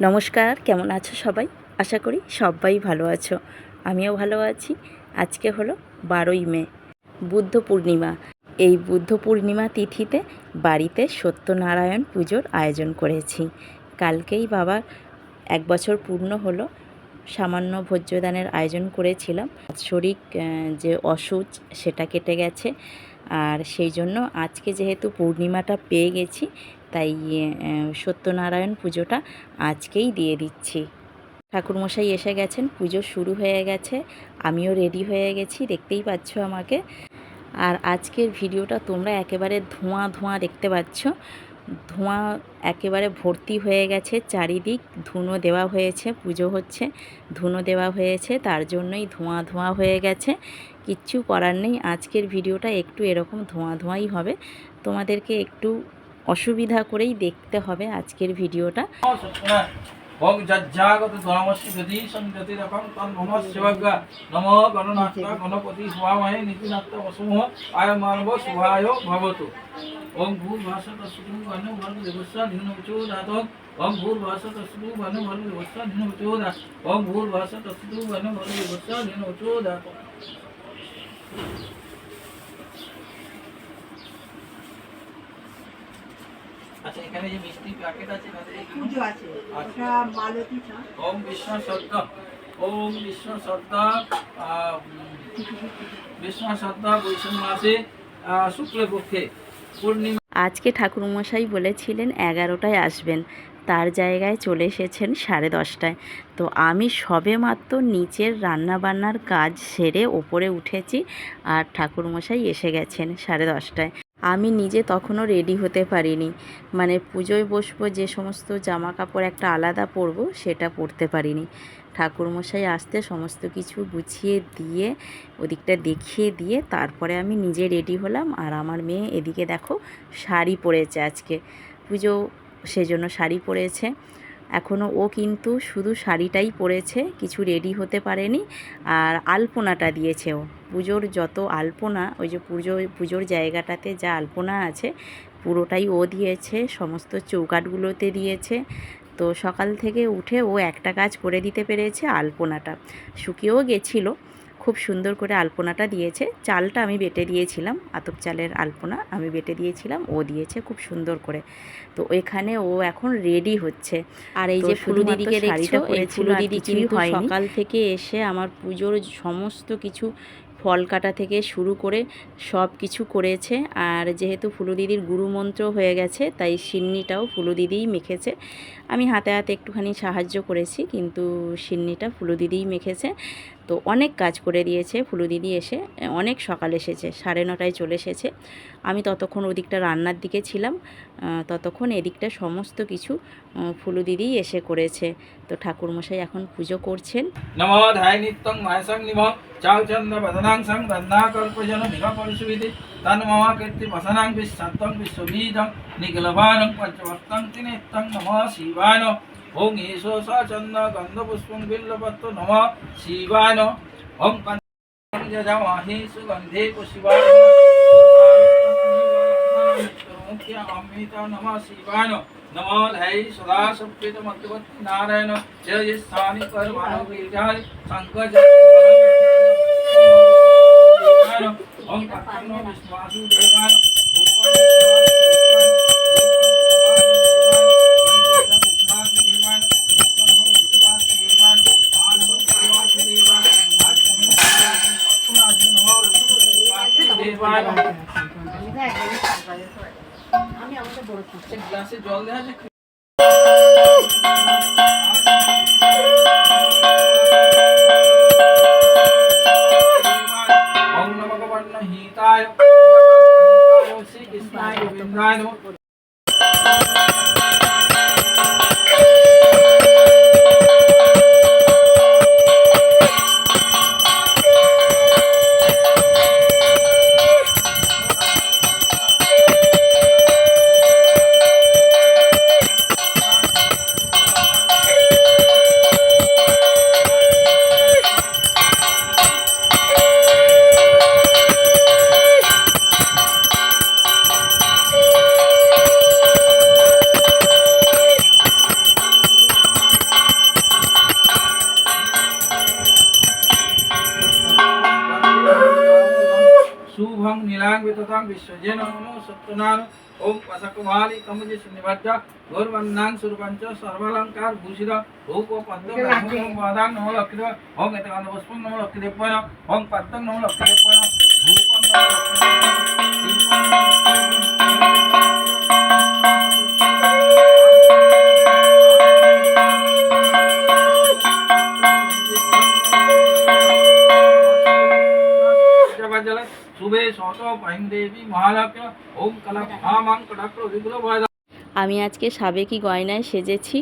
নমস্কার, কেমন আছো সবাই? আশা করি সবাই ভালো আছো। আমিও ভালো আছি। আজকে হলো বারোই মে, বুদ্ধ পূর্ণিমা। এই বুদ্ধ পূর্ণিমা তিথিতে বাড়িতে সত্যনারায়ণ পুজোর আয়োজন করেছি। কালকেই বাবার এক বছর পূর্ণ হলো, সামান্য ভোজ্যদানের আয়োজন করেছিলাম। শরিক যে অসুচ, সেটা কেটে গেছে। আর সেই জন্য আজকে যেহেতু পূর্ণিমাটা পেয়ে গেছি তাই সত্যনারায়ণ পুজোটা আজকেই দিয়ে দিচ্ছি। ঠাকুরমশাই এসে গেছেন, পুজো শুরু হয়ে গেছে, আমিও রেডি হয়ে গেছি, দেখতেই পাচ্ছ আমাকে। আর আজকের ভিডিওটা তোমরা একেবারে ধোঁয়া ধোঁয়া দেখতে পাচ্ছ। ধোঁয়া একেবারে ভর্তি হয়ে গেছে, চারিদিক ধুনো দেওয়া হয়েছে, পুজো হচ্ছে, ধুনো দেওয়া হয়েছে, তার জন্যই ধোঁয়া ধোঁয়া হয়ে গেছে। কিচ্ছু করার নেই, আজকের ভিডিওটা একটু এরকম ধোঁয়া ধোঁয়াই হবে। তোমাদেরকে একটু অসুবিধা করেই দেখতে হবে আজকের ভিডিওটা। ওং যজ্জাগত ধর্মস্য গতি গণপতি স্বামহে নীতিনাথ বসুম আয় মানব শুভায় ভবতু। ওং ভূর্ভাস তস্মু গণ ভর্গ দেবস্য নিম্ন উচোদাত ওং ভূর্ভাস তস্মু গণ ভর্গ দেবস্য নিম্ন উচোদাত ওং ভূর্ভাস তস্মু গণ ভর্গ আচ্ছা এখানে যে মিষ্টি প্যাকেট আছে তাতে কি পুজো আছে ওটা মালতী চা ওম বিষ্ণু শব্দ ওম বিষ্ণু শব্দ আহ, উম, বিষ্ণু শব্দ বৈশাখ মাসে আহ, শুক্লপক্ষে পূর্ণিমা। আজকে ঠাকুরমশাই বলেছিলেন এগারোটায় আসবেন তার জায়গায় চলে এসেছেন সাড়ে দশটায়। তো আমি সবে মাত্র নিচের রান্নাবান্নার কাজ সেরে ওপরে উঠেছি আর ঠাকুরমশাই এসে গেছেন সাড়ে দশটায়। আমি নিজে তখনও রেডি হতে পারিনি। মানে পুজোয় বসবো, যে সমস্ত জামা কাপড় একটা আলাদা পরবো, সেটা পরতে পারিনি। ঠাকুরমশাই আসতে সমস্ত কিছু গুছিয়ে দিয়ে, ওদিকটা দেখিয়ে দিয়ে, তারপরে আমি নিজে রেডি হলাম। আর আমার মেয়ে এদিকে দেখো, শাড়ি পরেছে আজকে। পুজো সেজন্য শাড়ি পরেছে। এখনও ও কিন্তু শুধু শাড়িটাই পরেছে, কিছু রেডি হতে পারেনি আর আলপনাটা দিয়েছে ও। পুজোর যত আলপনা, ওই যে পুজো, পুজোর জায়গাটাতে যা আলপনা আছে, পুরোটাই ও দিয়েছে, সমস্ত চৌকাটগুলোতে দিয়েছে। তো সকাল থেকে উঠে ও একটা কাজ করে দিতে পেরেছে আলপনাটা। শুকিয়েও গেছিল খুব সুন্দর করে আলপনাটা দিয়েছে। চালটা আমি বেটে দিয়েছিলাম আতপ চালের আলপনা আমি বেটে দিয়েছিলাম ও দিয়েছে খুব সুন্দর করে। তো এখানে ও এখন রেডি হচ্ছে। আর এই যে ফুলু দিদিকে দেখছ এই ফুলু দিদি কিন্তু সকাল থেকে এসে আমার পুজোর সমস্ত কিছু ফল কাটা থেকে শুরু করে সব কিছু করেছে। আর যেহেতু ফুলু দিদির গুরুমন্ত্র হয়ে গেছে তাই সিন্নিটাও ফুলু দিদিই মেখেছে। আমি হাতে হাতে একটুখানি সাহায্য করেছি কিন্তু সিন্নিটা ফুলু দিদিই মেখেছে। তো অনেক কাজ করে দিয়েছে, ফুলু দিদি এসে অনেক সকাল এসেছে, সাড়ে নটায় চলে এসেছে। আমি ততক্ষণ ওদিকটা রান্নার দিকে ছিলাম ততক্ষণ এদিকটা সমস্ত কিছু ফুলু দিদিই এসে করেছে। তো ঠাকুরমশাই এখন পুজো করছেন। ওং ঈশো স চন্দ্র গন্ধ পুষ্পং বিল্লপত্র নমঃ শিবায় ওং পঞ্চং যজমাহি সুগন্ধে পুষ্পায় অমৃত নমঃ শিবায় নমো। ধৈ সদা সুপ্রিত মধ্যবর্তী নারায়ণ। জয় স্থানি মানব বিহারি সংকজ ওম তৎকর্ণ বিশ্বাসু দেবান আমি গ্লাসে জল দেওয়া আছে ওম নমঃ ভগবান হিতায় শ্রী গোবিন্দায় নমঃ। विश्वजे नमो सत्यनान ओम पसकुमारी कमजे सुनिभज गौरवन्नान सुरपंच सर्वालंकार भूषित भूप पद्म ओम पादान नमो लक्षित ओम गतकांत पुष्पं नमो लक्षित ओम पद्म नमो लक्षित भूपं नमो পাইন দেবী মহালক্ষ্মী ওম কলা মহামাং কটাক্ষ বিগ্রহ ভয় আমি আজকে সাবেকি গয়নায় সেজেছি।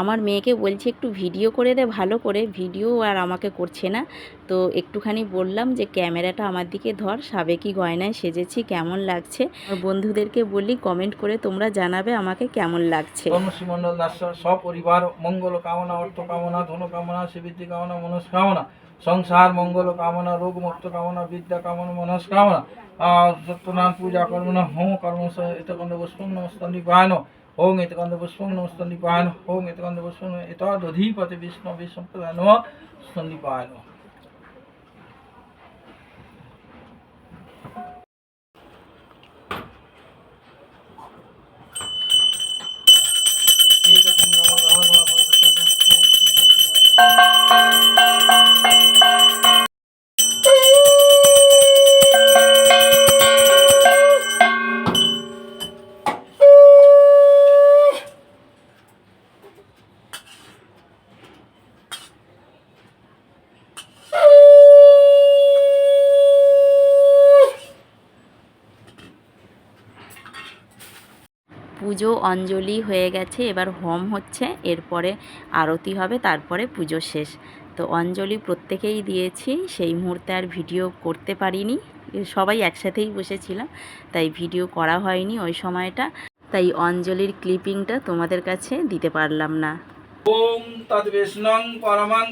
আমার মেয়েকে বলছি একটু ভিডিও করে দে ভালো করে। ভিডিও আর আমাকে করছে না। তো একটুখানি বললাম যে ক্যামেরাটা আমার দিকে ধর। সাবেকি গয়নায় সেজেছি কেমন লাগছে? আর বন্ধুদেরকে বলি কমেন্ট করে তোমরা জানাবে আমাকে কেমন লাগছে। সপরিবার মঙ্গল কামনা অর্থ কামনা ধন কামনা শ্রীবৃদ্ধি কামনা মনস্কামনা। সংসার, মঙ্গল কামনা, রোগ মুক্ত কামনা, বিদ্যা কামনা, মনস্কামনা। সত্যনারায়ণ পূজা কর্ম হোম কর্ম এতকন্দ পুষ্পং নমস্তন্দি পায়ন। ওং এতকন্দ পুষ্পং নমস্তন্দি পায়ন। ওং এতকন্দ পুষ্পং এতদধিপতি বিষ্ণু বিষ্ণু নম স্তন্দি পুজো অঞ্জলি হয়ে গেছে, এবার হোম হচ্ছে, এরপরে আরতি হবে, তারপরে পুজো শেষ। তো অঞ্জলি প্রত্যেকেই দিয়েছি, সেই মুহূর্তে আর ভিডিও করতে পারিনি, সবাই একসাথেই বসেছিলাম, তাই ভিডিও করা হয়নি ওই সময়টা, তাই অঞ্জলির ক্লিপিংটা তোমাদের কাছে দিতে পারলাম না। ওম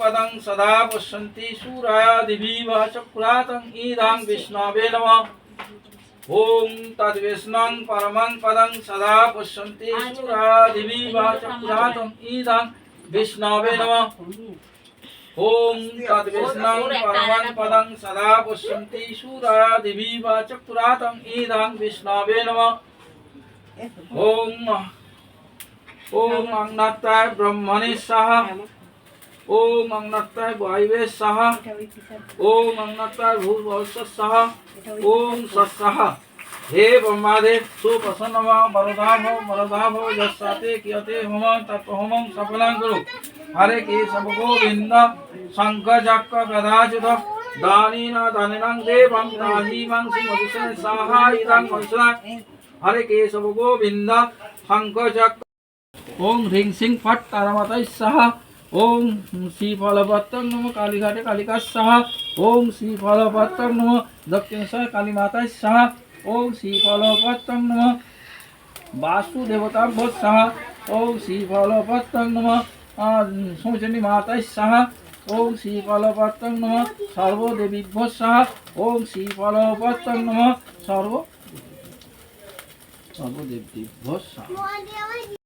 পদং সদা পশ্যন্তি চক্রাতং বিষ্ণবে নমঃ। ওম তদ্বিষ্ণং পরমং পদং সদা পশ্যন্তি সূরায়া দিবিব চক্রাতং ইদাং বিষ্ণবে নমঃ ওম তদ্বিষ্ণং পরমং পদং সদা পশ্যন্তি সূরায়া দিবিব চক্রাতং ইদাং বিষ্ণবে নমঃ ওম ओम अंगनाथाय ब्रह्मणे स्वाहा ओम अंगनाथाय वायवे स्वाहा ओम अंगनाथाय भूर्भुवस्व स्वाहा ओम सत्साहा हे ब्रह्मादेव सुप्रसन्न वरदा भव वरदा भव जस्साते कियते होम तत् होमं सफलं कुरु हरे के सब गोविंद शंख चक्र गदायुध दानीन दानिनं देवं दाहीमं सिंहदुषे स्वाहा इदं वंशना हरे के सब गोविंद शंख चक्र ওম হ্রিং সিং ফট তারামাতায় সাহা ওম শ্রী ফলভত্তং নম কালীঘাটে কালিকা সাহা ওম শ্রী ফলভত্তং নম দক্ষিণেশ্বর কালী মাতায় সাহা ওম শ্রী ফলভত্তং নম বাসুদেবতাভ্য সাহা ওম শ্রী ফলভত্তং নম সৌচনী মাতায় সাহা ওম শ্রী ফলভত্তং নম সর্বদেবীভ্য সাহা ওম শ্রী ফলভত্তং নম সর্ব সর্বদেবীভ্য সাহা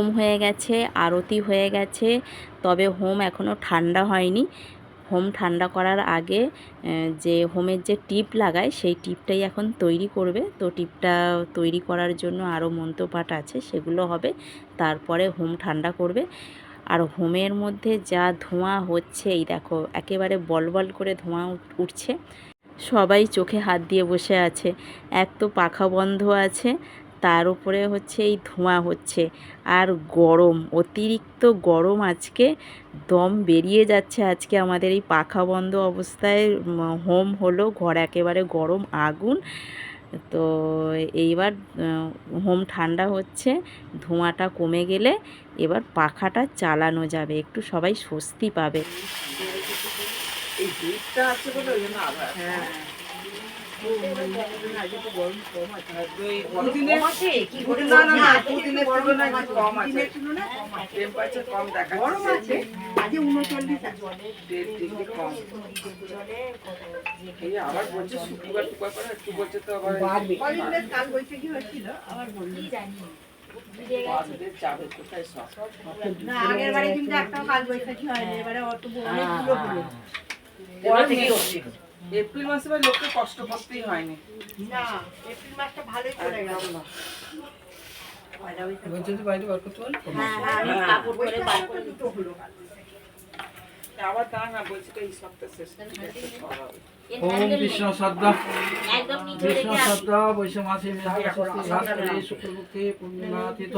হোম হয়ে গেছে, আরতি হয়ে গেছে, তবে হোম এখনও ঠান্ডা হয়নি। হোম ঠান্ডা করার আগে যে হোমের যে টিপ লাগায়, সেই টিপটাই এখন তৈরি করবে। তো টিপটা তৈরি করার জন্য আরও মন্ত্রপাঠ আছে, সেগুলো হবে। তারপরে হোম ঠান্ডা করবে। আর হোমের মধ্যে যা ধোঁয়া হচ্ছে, এই দেখো, একেবারে বলবল করে ধোঁয়া উঠছে। সবাই চোখে হাত দিয়ে বসে আছে। এক তো পাখা বন্ধ আছে তার উপরে হচ্ছে এই ধোঁয়া হচ্ছে। আর গরম অতিরিক্ত গরম আজকে দম বেরিয়ে যাচ্ছে। আজকে আমাদের এই পাখা বন্ধ অবস্থায় হোম হলো ঘর একেবারে গরম আগুন। তো এইবার হোম ঠান্ডা হচ্ছে ধোঁয়াটা কমে গেলে এবার পাখাটা চালানো যাবে। একটু সবাই স্বস্তি পাবে। এই আছে বলে হ্যাঁ। আবার বলছে শুক্রবার টুকবার করে একটু বলছে তো আবার কদিন বেশ কাল বৈশাখী আবার বলল বাঁধবে যাবে কোথায় সব? না আগের বারে কিন্তু একটাও কাল বৈশাখী হয়নি এবারে অত এবার থেকে হচ্ছে এপ্রিল মাসে ভাই লোককে কষ্ট করতেই হয়নি। না এপ্রিল মাসটা ভালোই চলে গেল। বাইরে বার করতে পারব হ্যাঁ হ্যাঁ আমি কাপড় পরে বার করে দুটো হলো। আবার দাঁড়া না বলছি তো এই সপ্তাহ শেষ ঝড় হবে। ওম কৃষ্ণ শ্রদ্ধা কৃষ্ণ শ্রদ্ধা বৈশ্য মাসে শাস্ত্রী শুক্রপক্ষে পূর্ণিমাতীত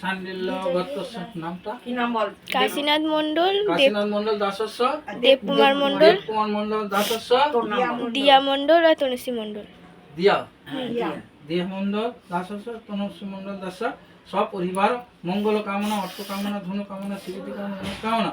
সান্ডিল্য গত্তস্য নামটা? কি নাম বল? কাশীনাথ মণ্ডল কাশীনাথ মন্ডল দাসস্য দেবকুমার মণ্ডল। দেব কুমার মন্ডল দাসস্য। দিয়া মণ্ডল আর তনুশ্রী মণ্ডল। দিয়া। দিয়া। দেহ মন্ডল দাসস্য তনুশ্রী মন্ডল দাস সপরিবার মঙ্গল কামনা অর্থ কামনা ধনু কামনা শিবতি কামনা কামনা।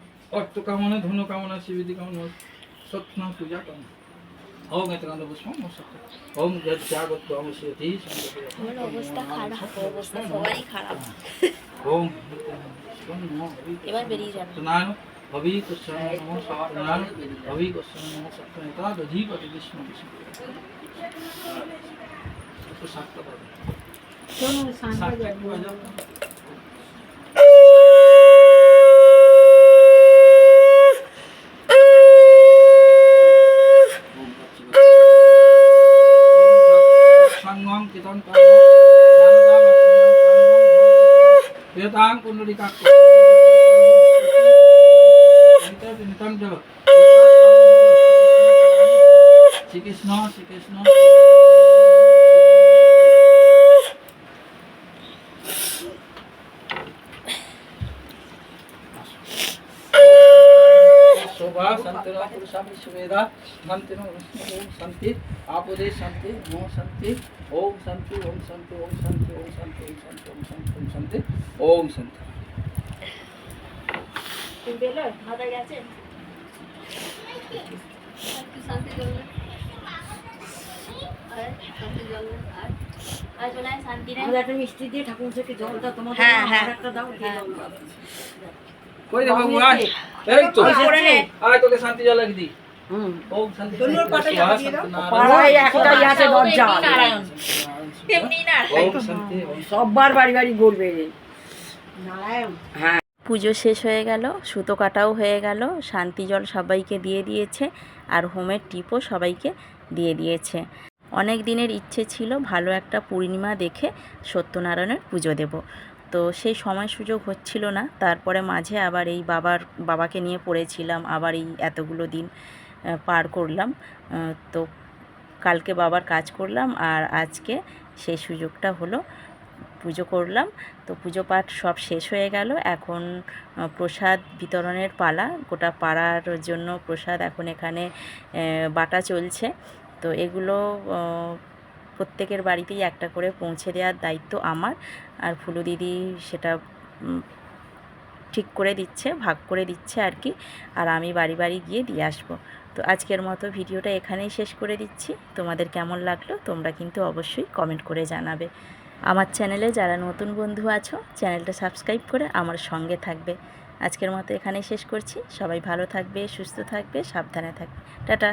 অর্থ কামনা ধন কামনা শিবিদি কামনা সত্যনা পূজা কামনা ওম এতকান্ত পুষ্পম ওম জাগত ওম শ্রীতি অবস্থা খারাপ অবস্থা সবারই খারাপ ওম এবার বেরিয়ে যাবে নারায়ণ अभी कुछ नमो सवाल अभी कुछ नमो सप्तमेता दधी पति विष्णु विष्णु तो सात का पद क्यों शांत हो जाए ron kaya Nanggamat niyang kanyang Yatang kunuli kakko Kita binitam jalo Si Krishna, si Krishna शोभा संतना पुरुषा विश्वेदा मंत्रिनो संति आपुदे संति मोह संति ওম শান্তি ওম শান্তি ওম শান্তি ওম শান্তি ওম শান্তি ওম শান্তি ওম শান্তি ওম শান্তি। শান্তি জল হ্যাঁ, হ্যাঁ। দিই। পাড়ায় একটাই আছে দরজা। ওম শান্তি। ওম সববার বাড়ি বাড়ি ঘুরবে নারায়ণ। পুজো শেষ হয়ে গেল সুতো কাটাও হয়ে গেল শান্তি জল সবাইকে দিয়ে দিয়েছে আর হোমের টিপও সবাইকে দিয়ে দিয়েছে। অনেক দিনের ইচ্ছে ছিল ভালো একটা পূর্ণিমা দেখে সত্যনারায়ণের পুজো দেব। তো সেই সময় সুযোগ হচ্ছিল না তারপরে মাঝে আবার এই বাবার বাবাকে নিয়ে পড়েছিলাম আবার এই এতগুলো দিন। পার করলাম। তো কালকে বাবার কাজ করলাম আর আজকে সেই সুযোগটা হলো পুজো করলাম। তো পুজো পাঠ সব শেষ হয়ে গেল। এখন প্রসাদ বিতরণের পালা। গোটা পাড়ার জন্য প্রসাদ এখন এখানে বাটা চলছে। তো এগুলো প্রত্যেকের বাড়িতেই একটা করে পৌঁছে দেওয়ার দায়িত্ব আমার। আর ফুলু দিদি সেটা ঠিক করে দিচ্ছে, ভাগ করে দিচ্ছে আর কি। আর আমি বাড়ি বাড়ি গিয়ে দিয়ে আসব। তো আজকের মতো ভিডিওটা এখানেই শেষ করে দিচ্ছি। তোমাদের কেমন লাগল তোমরা কিন্তু অবশ্যই কমেন্ট করে জানাবে। আমার চ্যানেলে যারা নতুন বন্ধু আছো চ্যানেলটা সাবস্ক্রাইব করে আমার সঙ্গে থাকবে। আজকের মতো এখানেই শেষ করছি। সবাই ভালো থাকবে, সুস্থ থাকবে, সাবধানে থাকবে। টাটা।